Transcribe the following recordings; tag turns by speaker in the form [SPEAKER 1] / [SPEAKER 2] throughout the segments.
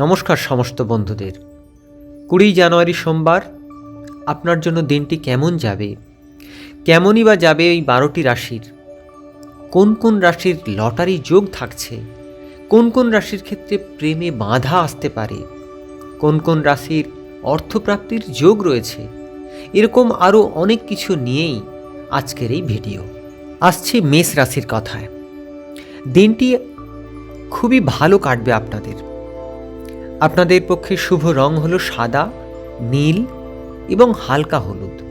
[SPEAKER 1] নমস্কার সমস্ত বন্ধুদের। কুড়ি জানুয়ারি সোমবার, আপনার জন্য দিনটি কেমন যাবে? কেমনই বা যাবে এই বারোটি রাশির? কোন কোন রাশির লটারি যোগ থাকছে? কোন কোন রাশির ক্ষেত্রে প্রেমে বাধা আসতে পারে? কোন কোন রাশির অর্থপ্রাপ্তির যোগ রয়েছে? এরকম আরও অনেক কিছু নিয়েই আজকের এই ভিডিও। আসছে মেষ রাশির কথায়। দিনটি খুবই ভালো কাটবে আপনাদের। আপনাদের পক্ষে শুভ রং হলো সাদা, নীল এবং হালকা হলুদ।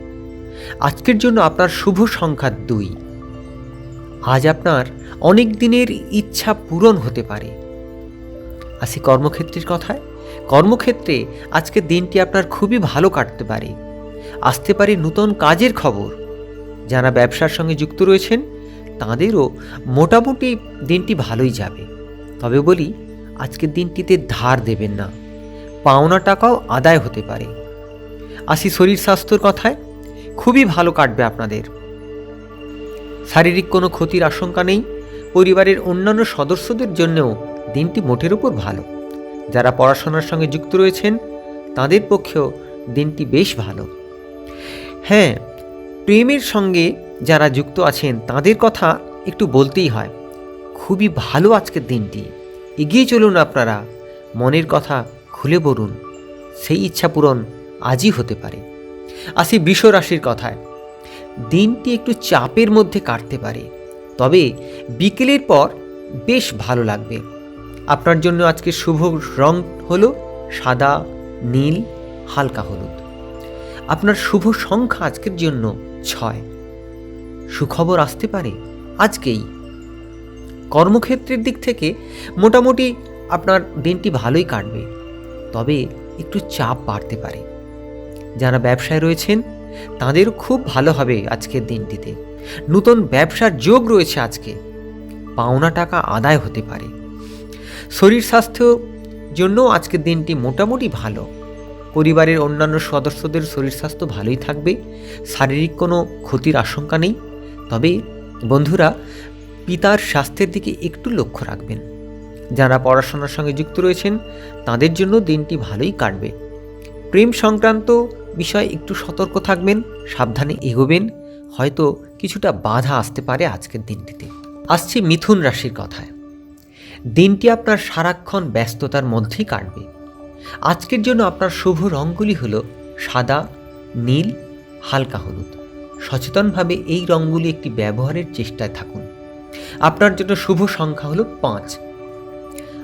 [SPEAKER 1] আজকের জন্য আপনার শুভ সংখ্যা দুই। আজ আপনার অনেক দিনের ইচ্ছা পূরণ হতে পারে। আসি কর্মক্ষেত্রের কথায়। কর্মক্ষেত্রে আজকের দিনটি আপনার খুবই ভালো কাটতে পারে। আসতে পারে নতুন কাজের খবর। যারা ব্যবসার সঙ্গে যুক্ত রয়েছেন, তাঁদেরও মোটামুটি দিনটি ভালোই যাবে। তবে বলি আজকের দিনটিতে ধার দেবেন না। পাওনা টাকাও আদায় হতে পারে। আসি শরীর স্বাস্থ্যর কথায়, খুবই ভালো কাটবে আপনাদের। শারীরিক কোনো ক্ষতির আশঙ্কা নেই, পরিবারের অন্যান্য সদস্যদের জন্যও দিনটি মোটের উপর ভালো। যারা পড়াশোনার সঙ্গে যুক্ত রয়েছেন, তাদের পক্ষেও দিনটি বেশ ভালো। হ্যাঁ প্রেমের সঙ্গে যারা যুক্ত আছেন, তাদের কথা একটু বলতেই হয়, খুবই ভালো আজকের দিনটি। এগিয়ে চলুন আপনারা। মনের কথা খুলে বলুন, সেই ইচ্ছা পূরণ আজই হতে পারে। আসি রাশির কথায়। দিনটি একটু চাপের মধ্যে কাটতে পারে, তবে বিকেলের পর বেশ ভালো লাগবে। আপনার জন্য আজকে শুভ রং হলো সাদা, নীল, হালকা হলুদ। আপনার শুভ সংখ্যা আজকের জন্য ছয়। সুখবর আসতে পারে আজকেই। কর্মক্ষেত্রের দিক থেকে মোটামুটি আপনার দিনটি ভালোই কাটবে। তবে একটু চাপ বাড়তে পারে। যারা ব্যবসায় রয়েছেন তাদেরও খুব ভালো হবে আজকের দিনটিতে। নতুন ব্যবসার যোগ রয়েছে আজকে। পাওনা টাকা আদায় হতে পারে। শরীর স্বাস্থ্য জন্য আজকের দিনটি মোটামুটি ভালো। পরিবারের অন্যান্য সদস্যদের শরীর স্বাস্থ্য ভালোই থাকবে। শারীরিক কোনো ক্ষতির আশঙ্কা নেই। তবে বন্ধুরা পিতার স্বাস্থ্যের দিকে একটু লক্ষ্য রাখবেন। যারা পড়াশোনার সঙ্গে যুক্ত রয়েছেন, তাদের জন্য দিনটি ভালোই কাটবে। প্রেম সংক্রান্ত বিষয়ে একটু সতর্ক থাকবেন, সাবধানে এগোবেন, হয়তো কিছুটা বাধা আসতে পারে আজকের দিনটিতে। আসছে মিথুন রাশির কথায়। দিনটি আপনার সারাক্ষণ ব্যস্ততার মধ্যেই কাটবে। আজকের জন্য আপনার শুভ রঙগুলি হল সাদা, নীল, হালকা হলুদ। সচেতনভাবে এই রঙগুলি একটি ব্যবহারের চেষ্টায় থাকুন। আপনার জন্য শুভ সংখ্যা হলো পাঁচ।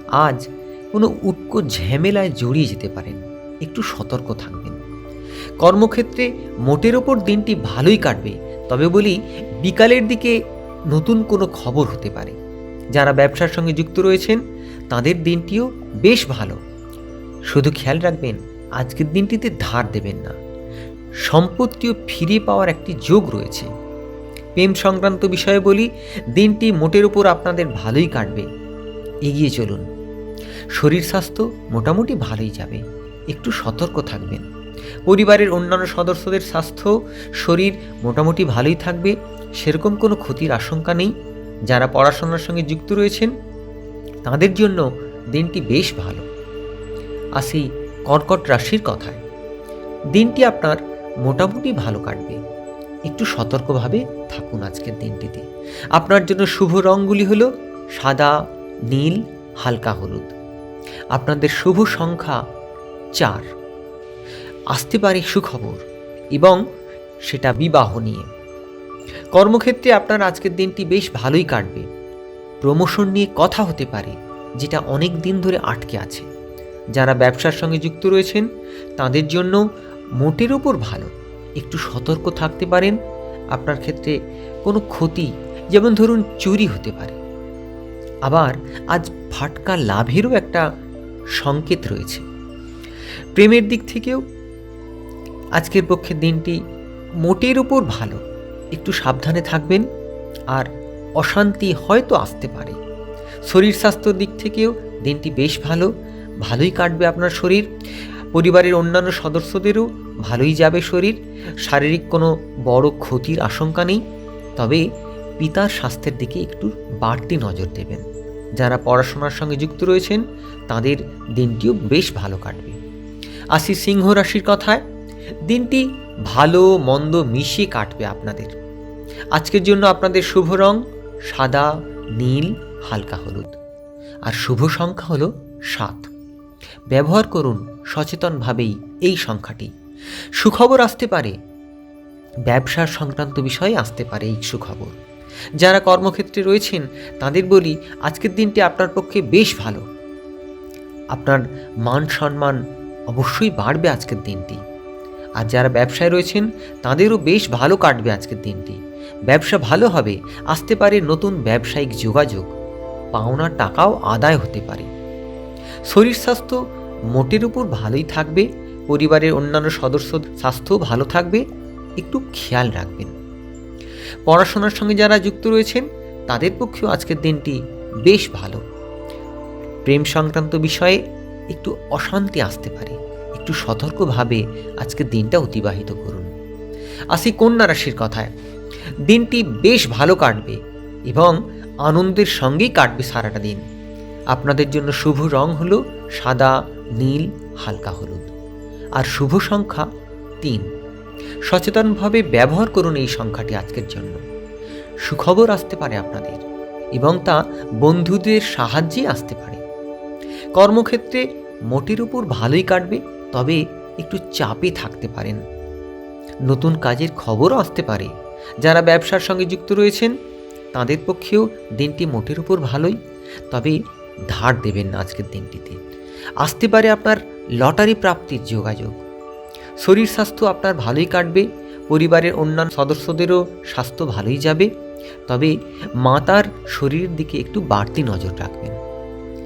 [SPEAKER 1] আজ কোনো উটকো ঝামেলায় জড়িয়ে যেতে পারেন, একটু সতর্ক থাকবেন। কর্মক্ষেত্রে মোটের ওপর দিনটি ভালোই কাটবে, তবে বলি বিকালের দিকে নতুন কোনো খবর হতে পারে। যারা ব্যবসার সঙ্গে যুক্ত রয়েছেন, তাদের দিনটিও বেশ ভালো। শুধু খেয়াল রাখবেন, আজকের দিনটিতে ধার দেবেন না। সম্পত্তিও ফিরে পাওয়ার একটি যোগ রয়েছে। প্রেম সংক্রান্ত বিষয়ে বলি, দিনটি মোটের উপর আপনাদের ভালোই কাটবে। এগিয়ে চলুন। শরীর স্বাস্থ্য মোটামুটি ভালোই যাবে। একটু সতর্ক থাকবেন। পরিবারের অন্যান্য সদস্যদের স্বাস্থ্য, শরীর মোটামুটি ভালোই থাকবে, সেরকম কোনো ক্ষতির আশঙ্কা নেই। যারা পড়াশোনার সঙ্গে যুক্ত রয়েছেন, তাদের জন্য দিনটি বেশ ভালো। আসি কর্কট রাশির কথায়। দিনটি আপনার মোটামুটি ভালো কাটবে। একটু সতর্কভাবে থাকুন আজকের দিনটিতে। আপনার জন্য শুভ রঙগুলি হলো সাদা, নীল, হালকা হলুদ। আপনাদের শুভ সংখ্যা চার। আসতে পারে সুখবর এবং সেটা বিবাহ নিয়ে। কর্মক্ষেত্রে আপনার আজকের দিনটি বেশ ভালোই কাটবে। প্রমোশন নিয়ে কথা হতে পারে, যেটা অনেক দিন ধরে আটকে আছে। যারা ব্যবসার সঙ্গে যুক্ত রয়েছেন, তাদের জন্য মোটের ওপর ভালো। একটু সতর্ক থাকতে পারেন। আপনার ক্ষেত্রে কোনো ক্ষতি, যেমন ধরুন চুরি হতে পারে। আবার আজ ফাটকা লাভেরও একটা সংকেত রয়েছে। প্রেমের দিক থেকেও আজকের পক্ষে দিনটি মোটের উপর ভালো। একটু সাবধানে থাকবেন আর অশান্তি হয়তো আসতে পারে। শরীর স্বাস্থ্যর দিক থেকেও দিনটি বেশ ভালো। ভালোই কাটবে আপনার শরীর। পরিবারের অন্যান্য সদস্যদেরও ভালোই যাবে শরীর, শারীরিক কোনো বড় ক্ষতির আশঙ্কা নেই, তবে পিতার স্বাস্থ্যের দিকে একটু বাড়তি নজর দেবেন। যারা পড়াশোনার সঙ্গে যুক্ত রয়েছেন, তাদের দিনটিও বেশ ভালো কাটবে। আসি সিংহ রাশির কথায়, দিনটি ভালো মন্দ মিশিয়ে কাটবে আপনাদের। আজকের জন্য আপনাদের শুভ রং সাদা, নীল, হালকা হলুদ। আর শুভ সংখ্যা হলো সাত। ব্যবহার করুন সচেতনভাবেই এই সংখ্যাটি। সুখবর আসতে পারে। ব্যবসার সংক্রান্ত বিষয়ে আসতে পারে এই সুখবর। যারা কর্মক্ষেত্রে রয়েছেন, তাদের বলি, আজকের দিনটি আপনার পক্ষে বেশ ভালো। আপনার মান সম্মান অবশ্যই বাড়বে আজকের দিনটি। আর যারা ব্যবসায় রয়েছেন, তাদেরও বেশ ভালো কাটবে আজকের দিনটি। ব্যবসা ভালো হবে, আসতে পারে নতুন ব্যবসায়িক যোগাযোগ। পাওনার টাকাও আদায় হতে পারে। শরীর স্বাস্থ্য মোটের উপর ভালোই থাকবে, পরিবারের অন্যান্য সদস্য স্বাস্থ্যও ভালো থাকবে, একটু খেয়াল রাখবেন। পড়াশোনার সঙ্গে যারা যুক্ত রয়েছেন, তাদের পক্ষেও আজকের দিনটি বেশ ভালো। প্রেম সংক্রান্ত বিষয়ে একটু অশান্তি আসতে পারে, একটু সতর্কভাবে আজকের দিনটা অতিবাহিত করুন। আসি কন্যা রাশির কথায়, দিনটি বেশ ভালো কাটবে এবং আনন্দের সঙ্গেই কাটবে সারাটা দিন। আপনাদের জন্য শুভ রং হলো সাদা নীল, হালকা হলুদ। আর শুভ সংখ্যা তিন। সচেতনভাবে ব্যবহার করুন এই সংখ্যাটি আজকের জন্য। সুখবর আসতে পারে আপনাদের এবং তা বন্ধুদের সাহায্যে আসতে পারে। কর্মক্ষেত্রে মোটের উপর ভালোই কাটবে, তবে একটু চাপে থাকতে পারেন। নতুন কাজের খবরও আসতে পারে। যারা ব্যবসার সঙ্গে যুক্ত রয়েছেন, তাদের পক্ষেও দিনটি মোটের উপর ভালোই, তবে ধার দেবেন না আজকের দিনটিতে। আসতে পারে আপনার লটারি প্রাপ্তির যোগাযোগ। শরীর স্বাস্থ্য আপনার ভালোই কাটবে, পরিবারের অন্যান্য সদস্যদেরও স্বাস্থ্য ভালোই যাবে, তবে মাতার শরীরের দিকে একটু বাড়তি নজর রাখবেন।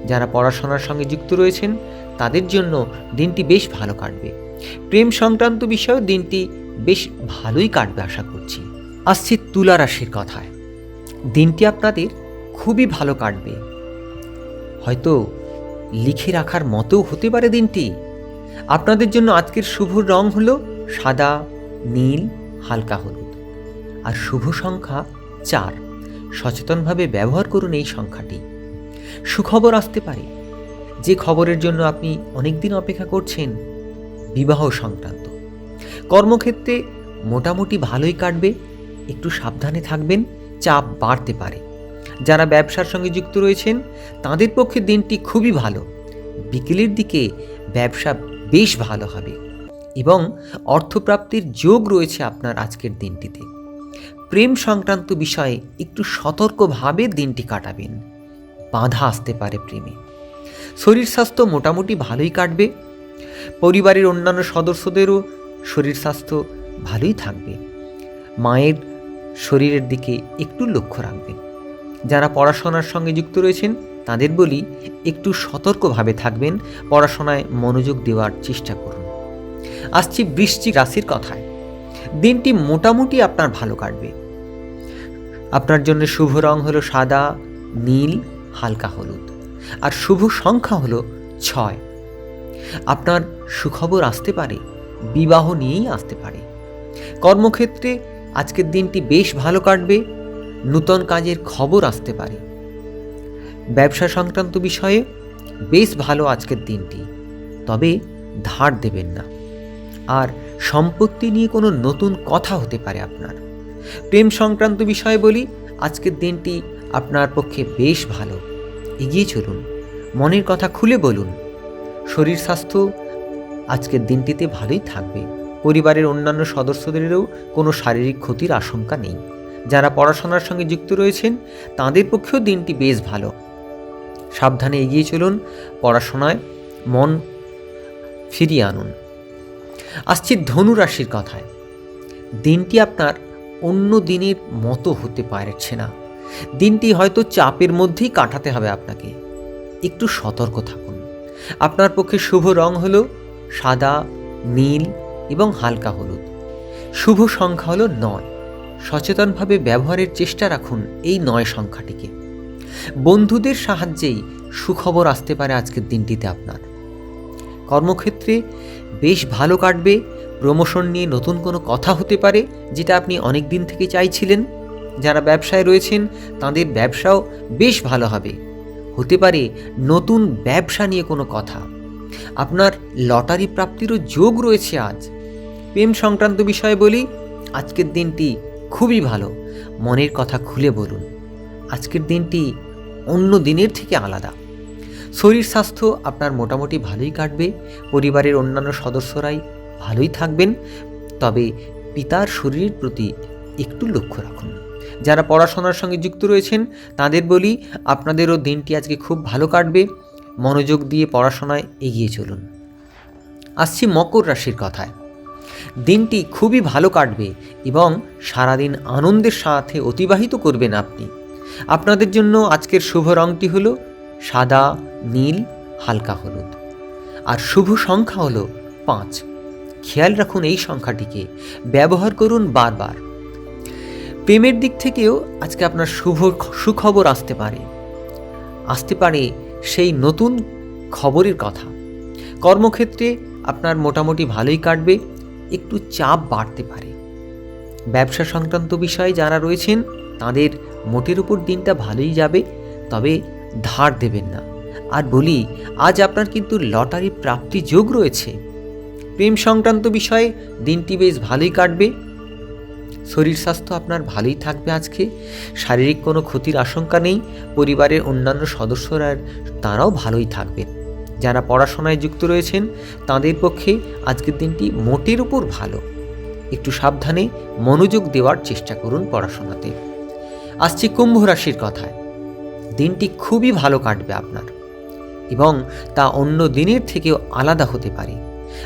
[SPEAKER 1] যারা পড়াশোনার সঙ্গে যুক্ত রয়েছেন, তাদের জন্য দিনটি বেশ ভালো কাটবে। প্রেম সংক্রান্ত বিষয়েও দিনটি বেশ ভালোই কাটবে আশা করছি। আসছি তুলা রাশির কথায়। দিনটি আপনাদের খুবই ভালো কাটবে। হয়তো লিখে রাখার মতো হতে পারে দিনটি। আপনাদের জন্য আজকের শুভ রং হলো সাদা, নীল, হালকা হলুদ। আর শুভ সংখ্যা চার। সচেতনভাবে ব্যবহার করুন এই সংখ্যাটি। সুখবর আসতে পারে। যে খবরের জন্য আপনি অনেকদিন অপেক্ষা করছেন, বিবাহ সংক্রান্ত। কর্মক্ষেত্রে মোটামুটি ভালোই কাটবে, একটু সাবধানে থাকবেন, চাপ বাড়তে পারে। যারা ব্যবসার সঙ্গে যুক্ত রয়েছেন, তাদের পক্ষে দিনটি খুবই ভালো। বিকেলের দিকে ব্যবসা বেশ ভালো হবে এবং অর্থপ্রাপ্তির যোগ রয়েছে আপনার আজকের দিনটিতে। প্রেম সংক্রান্ত বিষয়ে একটু সতর্কভাবে দিনটি কাটাবেন। বাধা আসতে পারে প্রেমে। শরীর স্বাস্থ্য মোটামুটি ভালোই কাটবে। পরিবারের অন্যান্য সদস্যদেরও শরীর স্বাস্থ্য ভালোই থাকবে। মায়ের শরীরের দিকে একটু লক্ষ্য রাখবেন। যারা পড়াশোনার সঙ্গে যুক্ত রয়েছেন, তাদের বলি একটু সতর্কভাবে থাকবেন, পড়াশোনায় মনোযোগ দেওয়ার চেষ্টা করুন। আসছি বৃশ্চিক রাশির কথায়। দিনটি মোটামুটি আপনার ভালো কাটবে। আপনার জন্য শুভ রং হলো সাদা, নীল, হালকা হলুদ। আর শুভ সংখ্যা হলো ছয়। আপনার সুখবর আসতে পারে, বিবাহ নিয়েই আসতে পারে। কর্মক্ষেত্রে আজকের দিনটি বেশ ভালো কাটবে নূতন কাজের খবর আসতে পারে। ব্যবসা সংক্রান্ত বিষয়ে বেশ ভালো আজকের দিনটি, তবে ধার দেবেন না। আর সম্পত্তি নিয়ে কোনো নতুন কথা হতে পারে আপনার। প্রেম সংক্রান্ত বিষয়ে বলি, আজকের দিনটি আপনার পক্ষে বেশ ভালো। এগিয়ে চলুন, মনের কথা খুলে বলুন। শরীর স্বাস্থ্য আজকের দিনটিতে ভালোই থাকবে। পরিবারের অন্যান্য সদস্যদেরও কোনো শারীরিক ক্ষতির আশঙ্কা নেই। যারা পড়াশোনার সঙ্গে যুক্ত রয়েছেন, তাদের পক্ষেও দিনটি বেশ ভালো। সাবধানে এগিয়ে চলুন, পড়াশোনায় মন ফিরিয়ে আনুন। আসছি ধনু রাশির কথায়। দিনটি আপনার অন্য দিনের মতো হতে পারছে না। দিনটি হয়তো চাপের মধ্যেই কাটাতে হবে আপনাকে। একটু সতর্ক থাকুন। আপনার পক্ষে শুভ রং হল সাদা, নীল এবং হালকা হলুদ। শুভ সংখ্যা হলো নয়। সচেতনভাবে ব্যবহারের চেষ্টা রাখুন এই নয় সংখ্যাটিকে। বন্ধুদের সাহায্যেই সুখবর আসতে পারে আজকের দিনটিতে আপনার। কর্মক্ষেত্রে বেশ ভালো কাটবে, প্রমোশন নিয়ে নতুন কোনো কথা হতে পারে যেটা আপনি অনেক দিন থেকে চাইছিলেন। যারা ব্যবসায় রয়েছেন, তাদের ব্যবসাও বেশ ভালো হবে। হতে পারে নতুন ব্যবসা নিয়ে কোনো কথা। আপনার লটারি প্রাপ্তিরও যোগ রয়েছে আজ। প্রেম সংক্রান্ত বিষয়ে বলি, আজকের দিনটি খুবই ভালো। মনের কথা খুলে বলুন। আজকের দিনটি অন্য দিনের থেকে আলাদা। শরীর স্বাস্থ্য আপনার মোটামুটি ভালোই কাটবে, পরিবারের অন্যান্য সদস্যরাই ভালোই থাকবেন, তবে পিতার শরীরের প্রতি একটু লক্ষ্য রাখুন। যারা পড়াশোনার সঙ্গে যুক্ত রয়েছেন, তাদের বলি, আপনাদেরও দিনটি আজকে খুব ভালো কাটবে। মনোযোগ দিয়ে পড়াশোনায় এগিয়ে চলুন। আসছি মকর রাশির কথায়। দিনটি খুবই ভালো কাটবে এবং সারাদিন আনন্দের সাথে অতিবাহিত করবেন আপনি। আপনাদের জন্য আজকের শুভ রঙটি হল সাদা, নীল, হালকা হলুদ। আর শুভ সংখ্যা হলো পাঁচ। খেয়াল রাখুন এই সংখ্যাটিকে। ব্যবহার করুন বারবার। প্রেমের দিক থেকেও আজকে আপনার শুভ সুখবর আসতে পারে। আসতে পারে সেই নতুন খবরের কথা। কর্মক্ষেত্রে আপনার মোটামুটি ভালোই কাটবে। একটু চাপ বাড়তে পারে। ব্যবসা সংক্রান্ত বিষয়ে যারা রয়েছেন, তাদের মোটের উপর দিনটা ভালোই যাবে, তবে ধার দেবেন না। আর বলি, আজ আপনার কিন্তু লটারি প্রাপ্তি যোগ রয়েছে। প্রেম সংক্রান্ত বিষয়ে দিনটি বেশ ভালোই কাটবে। শরীর স্বাস্থ্য আপনার ভালোই থাকবে আজকে। শারীরিক কোনো ক্ষতির আশঙ্কা নেই। পরিবারের অন্যান্য সদস্যরা, তারাও ভালোই থাকবেন। যারা পড়াশোনায় যুক্ত রয়েছেন, তাদের পক্ষে আজকের দিনটি মোটের উপর ভালো। একটু সাবধানে মনোযোগ দেওয়ার চেষ্টা করুন পড়াশোনাতে। আসছি কুম্ভ রাশির কথায়। দিনটি খুবই ভালো কাটবে আপনার। এবং তা অন্য দিনের থেকেও আলাদা হতে পারে।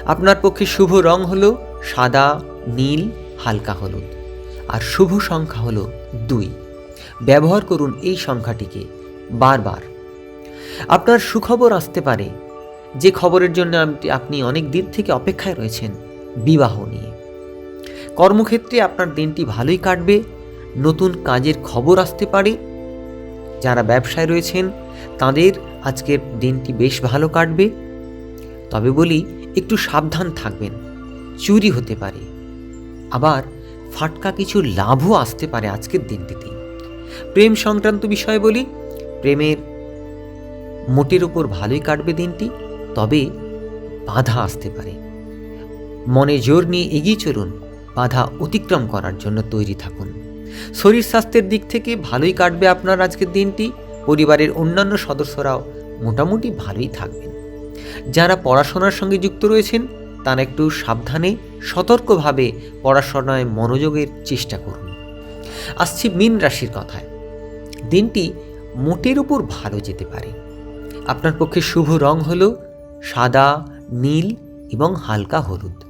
[SPEAKER 1] আপনার পক্ষে শুভ রং হলো সাদা, নীল, হালকা হলুদ। আর শুভ সংখ্যা হলো দুই। ব্যবহার করুন এই সংখ্যাটিকে বারবার। আপনার সুখবর আসতে পারে যে খবরের জন্য আপনি অনেক দিন থেকে অপেক্ষায় রয়েছেন বিবাহ নিয়ে। কর্মক্ষেত্রে আপনার দিনটি ভালোই কাটবে, নতুন কাজের খবর আসতে পারে। যারা ব্যবসায় রয়েছেন, তাদের আজকের দিনটি বেশ ভালো কাটবে। তবে বলি, একটু সাবধান থাকবেন, চুরি হতে পারে। আবার ফাটকা কিছু লাভও আসতে পারে আজকের দিনটিতে। প্রেম সংক্রান্ত বিষয় বলি, প্রেমের মোটের উপর ভালোই কাটবে দিনটি। তবে বাধা আসতে পারে। মনে জোর নিয়ে এগিয়ে চলুন, বাধা অতিক্রম করার জন্য তৈরি থাকুন। শরীর স্বাস্থ্যের দিক থেকে ভালোই কাটবে আপনার আজকের দিনটি, পরিবারের অন্যান্য সদস্যরাও মোটামুটি ভালোই থাকবেন। যারা পড়াশোনার সঙ্গে যুক্ত রয়েছেন, তারা একটু সাবধানে, সতর্কভাবে পড়াশোনায় মনোযোগের চেষ্টা করুন। আসছি মিন রাশির কথায়। দিনটি মোটের উপর ভালো যেতে পারে। আপনার পক্ষে শুভ রং হল সাদা, নীল এবং হালকা হলুদ।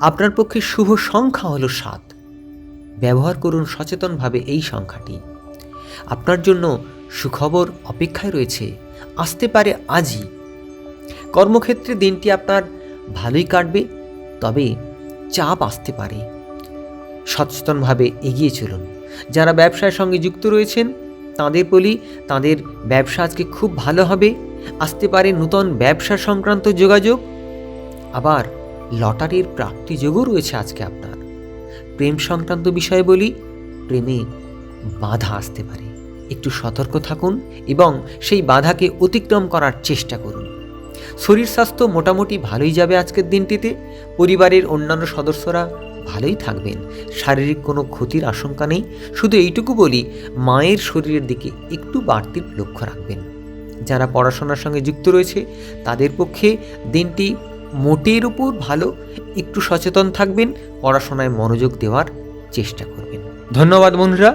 [SPEAKER 1] আপনার পক্ষে শুভ সংখ্যা হলো সাত। ব্যবহার করুন সচেতনভাবে এই সংখ্যাটি। আপনার জন্য সুখবর অপেক্ষায় রয়েছে, আসতে পারে আজই। কর্মক্ষেত্রে দিনটি আপনার ভালোই কাটবে, তবে চাপ আসতে পারে। সচেতনভাবে এগিয়ে চলুন। যারা ব্যবসার সঙ্গে যুক্ত রয়েছেন, তাদের বলি, তাদের ব্যবসা আজকে খুব ভালো হবে। আসতে পারে নূতন ব্যবসা সংক্রান্ত যোগাযোগ। আবার লটারির প্রাপ্তিযোগও রয়েছে আজকে আপনার। প্রেম সংক্রান্ত বিষয়ে বলি, প্রেমে বাধা আসতে পারে। একটু সতর্ক থাকুন এবং সেই বাধাকে অতিক্রম করার চেষ্টা করুন। শরীর স্বাস্থ্য মোটামুটি ভালোই যাবে আজকের দিনটিতে। পরিবারের অন্যান্য সদস্যরা ভালোই থাকবেন, শারীরিক কোনো ক্ষতির আশঙ্কা নেই। শুধু এইটুকু বলি, মায়ের শরীরের দিকে একটু বাড়তি লক্ষ্য রাখবেন। যারা পড়াশোনার সঙ্গে যুক্ত রয়েছে, তাদের পক্ষে দিনটি মোটের উপর ভালো। একটু সচেতন থাকবেন, পড়াশোনায় মনোযোগ দেওয়ার চেষ্টা করবেন। ধন্যবাদ বন্ধুরা।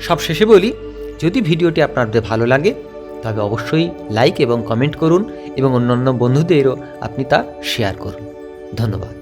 [SPEAKER 1] সব শেষে বলি, যদি ভিডিওটি আপনাদের ভালো লাগে, তবে অবশ্যই লাইক এবং কমেন্ট করুন এবং অন্যান্য বন্ধুদেরও আপনি তা শেয়ার করুন। ধন্যবাদ।